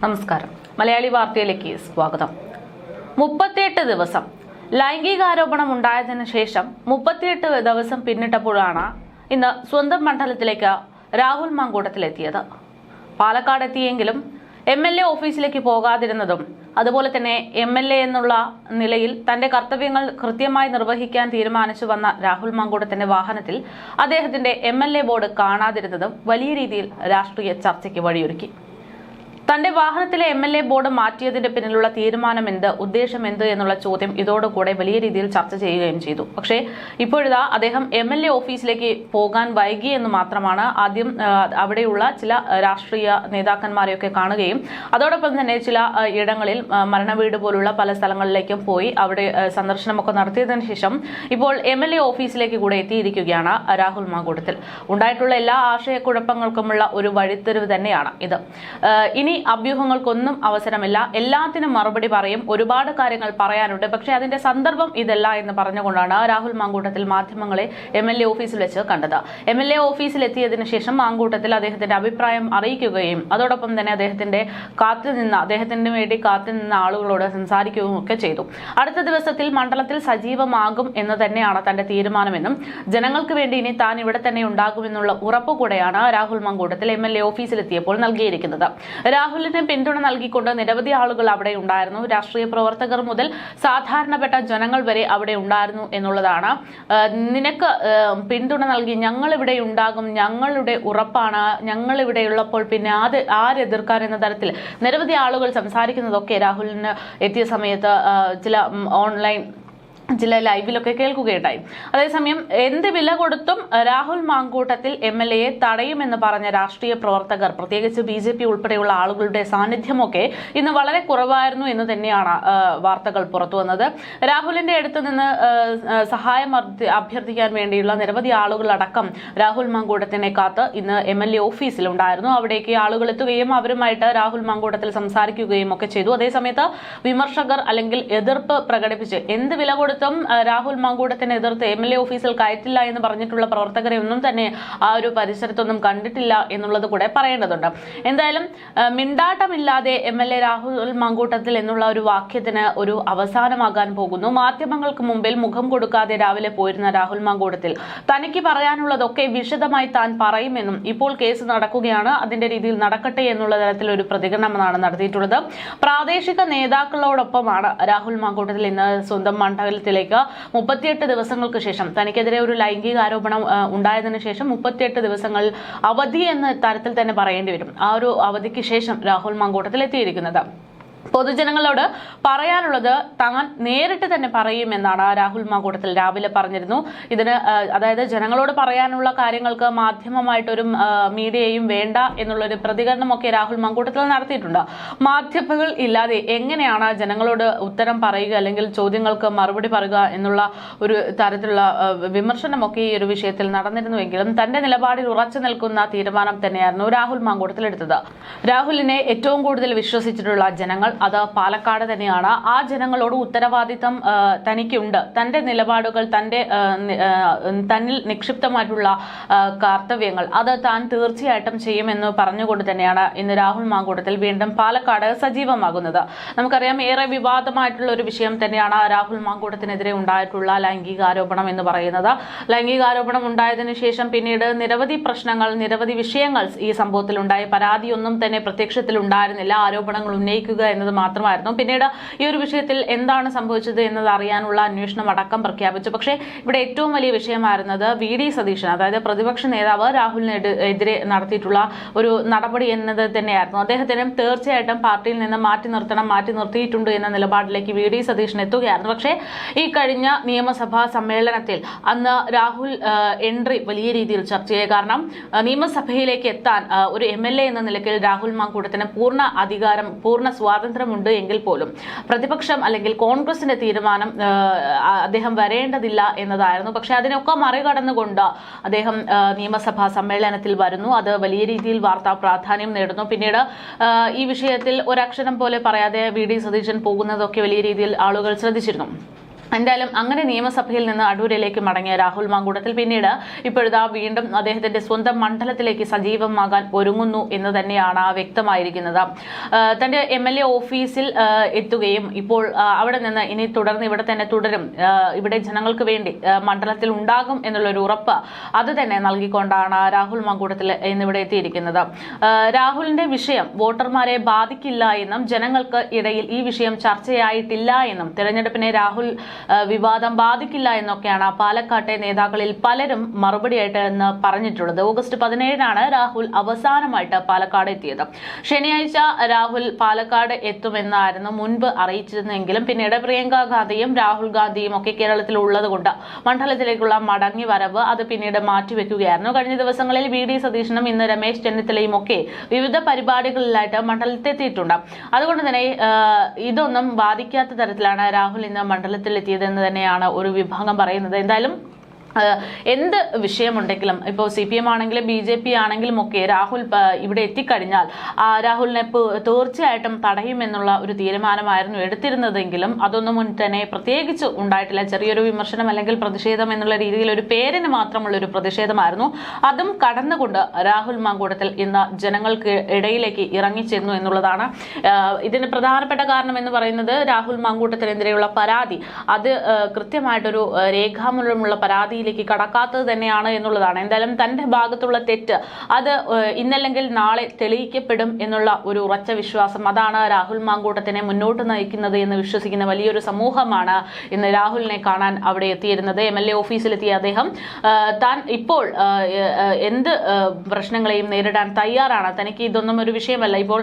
നമസ്കാരം. മലയാളി വാർത്തയിലേക്ക് സ്വാഗതം. മുപ്പത്തിയെട്ട് ദിവസം ലൈംഗികാരോപണം ഉണ്ടായതിനു ശേഷം മുപ്പത്തിയെട്ട് ദിവസം പിന്നിട്ടപ്പോഴാണ് ഇന്ന് സ്വന്തം മണ്ഡലത്തിലേക്ക് രാഹുൽ മാങ്കൂട്ടത്തിലെത്തിയത്. പാലക്കാട് എത്തിയെങ്കിലും എം എൽ എ ഓഫീസിലേക്ക് പോകാതിരുന്നതും അതുപോലെ തന്നെ എം എൽ എ എന്നുള്ള നിലയിൽ തന്റെ കർത്തവ്യങ്ങൾ കൃത്യമായി നിർവഹിക്കാൻ തീരുമാനിച്ചു വന്ന രാഹുൽ മാങ്കൂട്ടത്തിന്റെ വാഹനത്തിൽ അദ്ദേഹത്തിന്റെ എം എൽ എ ബോർഡ് കാണാതിരുന്നതും വലിയ രീതിയിൽ രാഷ്ട്രീയ ചർച്ചയ്ക്ക് വഴിയൊരുക്കി. തന്റെ വാഹനത്തിലെ എം എൽ എ ബോർഡ് മാറ്റിയതിന്റെ പിന്നിലുള്ള തീരുമാനം എന്ത് ഉദ്ദേശം എന്ത് എന്നുള്ള ചോദ്യം ഇതോടുകൂടെ വലിയ രീതിയിൽ ചർച്ച ചെയ്യുകയും ചെയ്തു. പക്ഷേ ഇപ്പോഴിതാ അദ്ദേഹം എം എൽ എ ഓഫീസിലേക്ക് പോകാൻ വൈകി എന്ന് മാത്രമാണ് ആദ്യം അവിടെയുള്ള ചില രാഷ്ട്രീയ നേതാക്കന്മാരെയൊക്കെ കാണുകയും അതോടൊപ്പം തന്നെ ചില ഇടങ്ങളിൽ മരണവീട് പോലുള്ള പല സ്ഥലങ്ങളിലേക്കും പോയി അവിടെ സന്ദർശനമൊക്കെ നടത്തിയതിനു ശേഷം ഇപ്പോൾ എം എൽ എ ഓഫീസിലേക്ക് കൂടെ എത്തിയിരിക്കുകയാണ് രാഹുൽ മാങ്കൂട്ടത്തിൽ. ഉണ്ടായിട്ടുള്ള എല്ലാ ആശയക്കുഴപ്പങ്ങൾക്കുമുള്ള ഒരു വഴിത്തിരിവ് തന്നെയാണ് ഇത്. ഇനി അഭ്യൂഹങ്ങൾക്കൊന്നും അവസരമില്ല. എല്ലാത്തിനും മറുപടി പറയും. ഒരുപാട് കാര്യങ്ങൾ പറയാനുണ്ട്. പക്ഷേ അതിന്റെ സന്ദർഭം ഇതല്ല എന്ന് പറഞ്ഞുകൊണ്ടാണ് രാഹുൽ മാങ്കൂട്ടത്തിൽ മാധ്യമങ്ങളെ എം എൽ എ ഓഫീസിൽ വെച്ച് കണ്ടത്. എം എൽ എ ഓഫീസിൽ എത്തിയതിനു ശേഷം മാങ്കൂട്ടത്തിൽ അദ്ദേഹത്തിന്റെ അഭിപ്രായം അറിയിക്കുകയും അതോടൊപ്പം തന്നെ അദ്ദേഹത്തിന്റെ കാത്തുനിന്ന അദ്ദേഹത്തിന് വേണ്ടി കാത്തുനിന്ന ആളുകളോട് സംസാരിക്കുകയും ഒക്കെ ചെയ്തു. അടുത്ത ദിവസത്തിൽ മണ്ഡലത്തിൽ സജീവമാകും എന്ന് തന്നെയാണ് തന്റെ തീരുമാനമെന്നും ജനങ്ങൾക്ക് വേണ്ടി ഇനി താൻ ഇവിടെ തന്നെ ഉണ്ടാകുമെന്നുള്ള ഉറപ്പ് കൂടെയാണ് Rahul Mamkootathil M L A ഓഫീസിലെത്തിയപ്പോൾ നൽകിയിരിക്കുന്നത്. രാഹുലിന് പിന്തുണ നൽകിക്കൊണ്ട് നിരവധി ആളുകൾ അവിടെ ഉണ്ടായിരുന്നു. രാഷ്ട്രീയ പ്രവർത്തകർ മുതൽ സാധാരണപ്പെട്ട ജനങ്ങൾ വരെ അവിടെ ഉണ്ടായിരുന്നു എന്നുള്ളതാണ്. നിനക്ക് പിന്തുണ നൽകി ഞങ്ങൾ ഇവിടെ ഉണ്ടാകും ഞങ്ങളുടെ ഉറപ്പാണ് ഞങ്ങൾ ഇവിടെ ഉള്ളപ്പോൾ പിന്നെ അത് ആരെതിർക്കാൻ എന്ന തരത്തിൽ നിരവധി ആളുകൾ സംസാരിക്കുന്നതൊക്കെ രാഹുലിന് എത്തിയ സമയത്ത് ചില ഓൺലൈൻ ചില ലൈവിലൊക്കെ കേൾക്കുകയുണ്ടായി. അതേസമയം എന്ത് വില കൊടുത്തും രാഹുൽ മാങ്കൂട്ടത്തിൽ എം എൽ എയെ തടയുമെന്ന് പറഞ്ഞ രാഷ്ട്രീയ പ്രവർത്തകർ പ്രത്യേകിച്ച് ബി ജെ പി ഉൾപ്പെടെയുള്ള ആളുകളുടെ സാന്നിധ്യമൊക്കെ ഇന്ന് വളരെ കുറവായിരുന്നു എന്ന് തന്നെയാണ് വാർത്തകൾ പുറത്തു വന്നത്. രാഹുലിന്റെ അടുത്ത് നിന്ന് സഹായം അഭ്യർത്ഥിക്കാൻ വേണ്ടിയുള്ള നിരവധി ആളുകളടക്കം രാഹുൽ മാങ്കൂട്ടത്തിനെ കാത്ത് ഇന്ന് എം എൽ എ ഓഫീസിലുണ്ടായിരുന്നു. അവിടേക്ക് ആളുകൾ എത്തുകയും അവരുമായിട്ട് രാഹുൽ മാങ്കൂട്ടത്തിൽ സംസാരിക്കുകയും ഒക്കെ ചെയ്തു. അതേസമയത്ത് വിമർശകർ അല്ലെങ്കിൽ എതിർപ്പ് പ്രകടിപ്പിച്ച് എന്ത് വില കൊടുത്തും ആ, രാഹുൽ മാങ്കൂട്ടത്തിനെ എതിർത്ത് എം എൽ എ ഓഫീസിൽ കയറ്റില്ല എന്ന് പറഞ്ഞിട്ടുള്ള പ്രവർത്തകരെ ഒന്നും തന്നെ ആ ഒരു പരിസരത്തൊന്നും കണ്ടിട്ടില്ല എന്നുള്ളത് കൂടെ പറയേണ്ടതുണ്ട്. എന്തായാലും മിണ്ടാട്ടമില്ലാതെ M L A Rahul Mamkootathil എന്നുള്ള ഒരു വാക്യത്തിന് ഒരു അവസാനമാകാൻ പോകുന്നു. മാധ്യമങ്ങൾക്ക് മുമ്പിൽ മുഖം കൊടുക്കാതെ രാവിലെ പോയിരുന്ന രാഹുൽ മാങ്കൂട്ടത്തിൽ തനിക്ക് പറയാനുള്ളതൊക്കെ വിശദമായി താൻ പറയുമെന്നും ഇപ്പോൾ കേസ് നടക്കുകയാണ്. അതിന്റെ രീതിയിൽ നടക്കട്ടെ എന്നുള്ള തരത്തിൽ ഒരു പ്രതികരണമാണ് നടത്തിയിട്ടുള്ളത്. പ്രാദേശിക നേതാക്കളോടൊപ്പമാണ് രാഹുൽ മാങ്കൂട്ടത്തിൽ ഇന്ന് സ്വന്തം മണ്ഡലത്തിലേക്ക് മുപ്പത്തിയെട്ട് ദിവസങ്ങൾക്ക് ശേഷം തനിക്കെതിരെ ഒരു ലൈംഗിക ആരോപണം ഉണ്ടായതിനു ശേഷം മുപ്പത്തിയെട്ട് ദിവസങ്ങൾ അവധി എന്ന തരത്തിൽ തന്നെ പറയേണ്ടി വരും. ആ ഒരു അവധിക്ക് ശേഷം രാഹുൽ മാങ്കൂട്ടത്തിൽ എത്തിയിരിക്കുന്നത്. പൊതുജനങ്ങളോട് പറയാനുള്ളത് താൻ നേരിട്ട് തന്നെ പറയുമെന്നാണ് രാഹുൽ മാങ്കൂട്ടത്തിൽ രാവിലെ പറഞ്ഞിരുന്നു. ഇതിന് അതായത് ജനങ്ങളോട് പറയാനുള്ള കാര്യങ്ങൾക്ക് മാധ്യമമായിട്ടൊരു മീഡിയയും വേണ്ട എന്നുള്ളൊരു പ്രതികരണമൊക്കെ രാഹുൽ മാങ്കൂട്ടത്തിൽ നടത്തിയിട്ടുണ്ട്. മാധ്യമങ്ങൾ ഇല്ലാതെ എങ്ങനെയാണ് ജനങ്ങളോട് ഉത്തരം പറയുക അല്ലെങ്കിൽ ചോദ്യങ്ങൾക്ക് മറുപടി പറയുക എന്നുള്ള ഒരു തരത്തിലുള്ള വിമർശനമൊക്കെ ഈ ഒരു വിഷയത്തിൽ നടന്നിരുന്നുവെങ്കിലും തന്റെ നിലപാടിൽ ഉറച്ചു നിൽക്കുന്ന തീരുമാനം തന്നെയായിരുന്നു രാഹുൽ മാങ്കൂട്ടത്തിൽ എടുത്തത് രാഹുലിനെ ഏറ്റവും കൂടുതൽ വിശ്വസിച്ചിട്ടുള്ള ജനങ്ങൾ അത് പാലക്കാട് തന്നെയാണ്. ആ ജനങ്ങളോട് ഉത്തരവാദിത്തം തനിക്കുണ്ട്. തന്റെ നിലപാടുകൾ തന്റെ തന്നിൽ നിക്ഷിപ്തമായിട്ടുള്ള കർത്തവ്യങ്ങൾ അത് താൻ തീർച്ചയായിട്ടും ചെയ്യുമെന്ന് പറഞ്ഞുകൊണ്ട് തന്നെയാണ് ഇന്ന് രാഹുൽ മാങ്കൂട്ടത്തിൽ വീണ്ടും പാലക്കാട് സജീവമാകുന്നത്. നമുക്കറിയാം ഏറെ വിവാദമായിട്ടുള്ള ഒരു വിഷയം തന്നെയാണ് രാഹുൽ മാങ്കൂട്ടത്തിനെതിരെ ഉണ്ടായിട്ടുള്ള ലൈംഗികാരോപണം എന്ന് പറയുന്നത്. ലൈംഗികാരോപണം ഉണ്ടായതിനു ശേഷം പിന്നീട് നിരവധി പ്രശ്നങ്ങൾ നിരവധി വിഷയങ്ങൾ ഈ സംഭവത്തിൽ ഉണ്ടായി പരാതിയൊന്നും തന്നെ പ്രത്യക്ഷത്തിൽ ഉണ്ടായിരുന്നില്ല ആരോപണങ്ങൾ ഉന്നയിക്കുക എന്നത് മാത്രമായിരുന്നു. പിന്നീട് ഈ ഒരു വിഷയത്തിൽ എന്താണ് സംഭവിച്ചത് എന്നത് അറിയാനുള്ള അന്വേഷണം അടക്കം പ്രഖ്യാപിച്ചു. പക്ഷേ ഇവിടെ ഏറ്റവും വലിയ വിഷയമായിരുന്നത് വി ഡി സതീശൻ അതായത് പ്രതിപക്ഷ നേതാവ് രാഹുലിന് എതി- എതിരെ നടത്തിയിട്ടുള്ള ഒരു നടപടി എന്നത് തന്നെയായിരുന്നു. അദ്ദേഹത്തിന് തീർച്ചയായിട്ടും പാർട്ടിയിൽ നിന്ന് മാറ്റി നിർത്തണം മാറ്റി നിർത്തിയിട്ടുണ്ട് എന്ന നിലപാടിലേക്ക് വി ഡി സതീശൻ എത്തുകയായിരുന്നു. പക്ഷേ ഈ കഴിഞ്ഞ നിയമസഭാ സമ്മേളനത്തിൽ അന്ന് രാഹുൽ എൻട്രി വലിയ രീതിയിൽ ചർച്ചയായി കാരണം നിയമസഭയിലേക്ക് എത്താൻ ഒരു എം എൽ എ എന്ന നിലയ്ക്ക് രാഹുൽ മാങ്കൂട്ടത്തിന് പൂർണ അധികാരം പൂർണ സ്വാതന്ത്ര്യമുണ്ട് എങ്കിൽ പോലും. പ്രതിപക്ഷം അല്ലെങ്കിൽ കോൺഗ്രസിന്റെ തീരുമാനം അദ്ദേഹം വരേണ്ടതില്ല എന്നതായിരുന്നു. പക്ഷെ അതിനൊക്കെ മറികടന്നുകൊണ്ട് അദ്ദേഹം നിയമസഭാ സമ്മേളനത്തിൽ വരുന്നു. അത് വലിയ രീതിയിൽ വാർത്താ പ്രാധാന്യം നേടുന്നു. പിന്നീട് ഈ വിഷയത്തിൽ ഒരക്ഷരം പോലെ പറയാതെ വി. ഡി. സതീശൻ പോകുന്നതൊക്കെ വലിയ രീതിയിൽ ആളുകൾ ശ്രദ്ധിച്ചിരുന്നു. എന്തായാലും അങ്ങനെ നിയമസഭയിൽ നിന്ന് അടൂരിലേക്ക് മടങ്ങിയ രാഹുൽ മാങ്കൂട്ടത്തിൽ പിന്നീട് ഇപ്പോഴിതാ വീണ്ടും അദ്ദേഹത്തിന്റെ സ്വന്തം മണ്ഡലത്തിലേക്ക് സജീവമാകാൻ ഒരുങ്ങുന്നു എന്ന് തന്നെയാണ് വ്യക്തമായിരിക്കുന്നത്. തന്റെ എം എൽ എ ഓഫീസിൽ എത്തുകയും ഇപ്പോൾ അവിടെ നിന്ന് ഇനി തുടർന്ന് ഇവിടെ തന്നെ തുടരും. ഇവിടെ ജനങ്ങൾക്ക് വേണ്ടി മണ്ഡലത്തിൽ ഉണ്ടാകും എന്നുള്ളൊരു ഉറപ്പ് അത് തന്നെ നൽകിക്കൊണ്ടാണ് രാഹുൽ മാങ്കൂട്ടത്തിൽ ഇന്നിവിടെ എത്തിയിരിക്കുന്നത്. രാഹുലിന്റെ വിഷയം വോട്ടർമാരെ ബാധിക്കില്ല എന്നും ജനങ്ങൾക്ക് ഇടയിൽ ഈ വിഷയം ചർച്ചയായിട്ടില്ല എന്നും തെരഞ്ഞെടുപ്പിനെ രാഹുൽ വിവാദം ബാധിക്കില്ല എന്നൊക്കെയാണ് പാലക്കാട്ടെ നേതാക്കളിൽ പലരും മറുപടിയായിട്ട് എന്ന് പറഞ്ഞിട്ടുള്ളത്. ഓഗസ്റ്റ് പതിനേഴിനാണ് രാഹുൽ അവസാനമായിട്ട് പാലക്കാട് എത്തിയത്. ശനിയാഴ്ച രാഹുൽ പാലക്കാട് എത്തുമെന്നായിരുന്നു മുൻപ് അറിയിച്ചിരുന്നെങ്കിലും പിന്നീട് പ്രിയങ്ക ഗാന്ധിയും രാഹുൽ ഗാന്ധിയും ഒക്കെ കേരളത്തിൽ ഉള്ളതുകൊണ്ട് മണ്ഡലത്തിലേക്കുള്ള മടങ്ങി വരവ് അത് പിന്നീട് മാറ്റിവെക്കുകയായിരുന്നു. കഴിഞ്ഞ ദിവസങ്ങളിൽ വി ഡി സതീശനും ഇന്ന് രമേശ് ചെന്നിത്തലയും ഒക്കെ വിവിധ പരിപാടികളിലായിട്ട് മണ്ഡലത്തെത്തിയിട്ടുണ്ട് അതുകൊണ്ട് തന്നെ ഇതൊന്നും ബാധിക്കാത്ത തരത്തിലാണ് രാഹുൽ ഇന്ന് മണ്ഡലത്തിലെത്തിയതെന്ന് തന്നെയാണ് ഒരു വിഭാഗം പറയുന്നത്. എന്തായാലും എന്ത് വിഷയമുണ്ടെങ്കിലും ഇപ്പോൾ സി പി എം ആണെങ്കിലും ബി ജെ പി ആണെങ്കിലും ഒക്കെ രാഹുൽ ഇവിടെ എത്തിക്കഴിഞ്ഞാൽ രാഹുലിനെ തീർച്ചയായിട്ടും തടയുമെന്നുള്ള ഒരു തീരുമാനമായിരുന്നു എടുത്തിരുന്നതെങ്കിലും അതൊന്നും മുൻ തന്നെ പ്രത്യേകിച്ച് ഉണ്ടായിട്ടില്ല. ചെറിയൊരു വിമർശനം അല്ലെങ്കിൽ പ്രതിഷേധം എന്നുള്ള രീതിയിൽ ഒരു പേരിന് മാത്രമുള്ള ഒരു പ്രതിഷേധമായിരുന്നു. അതും കടന്നുകൊണ്ട് രാഹുൽ മാങ്കൂട്ടത്തിൽ ഇന്ന് ജനങ്ങൾക്ക് ഇടയിലേക്ക് ഇറങ്ങിച്ചെന്നു എന്നുള്ളതാണ്. ഇതിന് പ്രധാനപ്പെട്ട കാരണം എന്ന് പറയുന്നത് രാഹുൽ മാങ്കൂട്ടത്തിനെതിരെയുള്ള പരാതി. അത് കൃത്യമായിട്ടൊരു രേഖാമൂലമുള്ള രേഖാമൂലമുള്ള പരാതിയിലേക്ക് കടക്കാത്തത് തന്നെയാണ് എന്നുള്ളതാണ്. എന്തായാലും തന്റെ ഭാഗത്തുള്ള തെറ്റ് അത് ഇന്നല്ലെങ്കിൽ നാളെ തെളിയിക്കപ്പെടും എന്നുള്ള ഒരു ഉറച്ച വിശ്വാസം അതാണ് രാഹുൽ മാങ്കൂട്ടത്തിനെ മുന്നോട്ട് നയിക്കുന്നത് എന്ന് വിശ്വസിക്കുന്ന വലിയൊരു സമൂഹമാണ് ഇന്ന് രാഹുലിനെ കാണാൻ അവിടെ എത്തിയിരുന്നത്. എം എൽ എ ഓഫീസിലെത്തിയ അദ്ദേഹം താൻ ഇപ്പോൾ എന്ത് പ്രശ്നങ്ങളെയും നേരിടാൻ തയ്യാറാണ്? തനിക്ക് ഇതൊന്നും ഒരു വിഷയമല്ല. ഇപ്പോൾ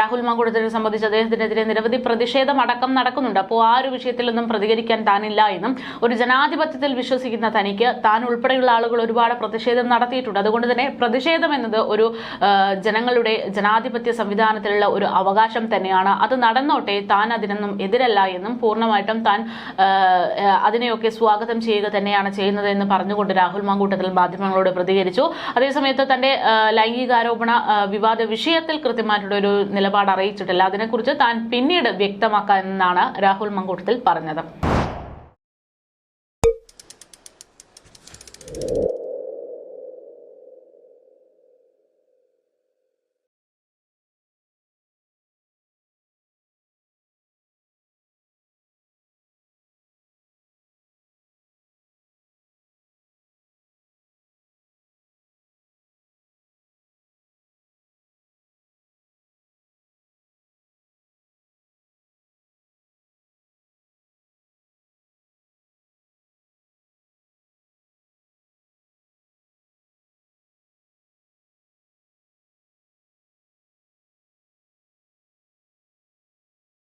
രാഹുൽ മാങ്കൂട്ടത്തിനെ സംബന്ധിച്ച് അദ്ദേഹത്തിനെതിരെ നിരവധി പ്രതിഷേധം അടക്കം നടക്കുന്നുണ്ട്. അപ്പോൾ ആ ഒരു വിഷയത്തിലൊന്നും പ്രതികരിക്കാൻ താനില്ല എന്നും ഒരു ജനാധിപത്യത്തിൽ വിശ്വസിക്കുന്ന തനിക്ക് താൻ ഉൾപ്പെടെയുള്ള ആളുകൾ ഒരുപാട് പ്രതിഷേധം നടത്തിയിട്ടുണ്ട്. അതുകൊണ്ട് തന്നെ പ്രതിഷേധം എന്നത് ഒരു ജനങ്ങളുടെ ജനാധിപത്യ സംവിധാനത്തിലുള്ള ഒരു അവകാശം തന്നെയാണ്. അത് നടന്നോട്ടെ താൻ അതിനൊന്നും എതിരല്ല എന്നും പൂർണമായിട്ടും താൻ അതിനെയൊക്കെ സ്വാഗതം ചെയ്യുക തന്നെയാണ് ചെയ്യുന്നത് എന്ന് പറഞ്ഞുകൊണ്ട് രാഹുൽ മാങ്കൂട്ടത്തിൽ മാധ്യമങ്ങളോട് പ്രതികരിച്ചു. അതേസമയത്ത് തന്റെ ലൈംഗികാരോപണ വിവാദ വിഷയത്തിൽ കൃത്യമായിട്ടുള്ള ഒരു നിലപാട് അറിയിച്ചിട്ടില്ല. അതിനെക്കുറിച്ച് താൻ പിന്നീട് വ്യക്തമാക്കാമെന്നാണ് രാഹുൽ മാങ്കൂട്ടത്തിൽ പറഞ്ഞത്.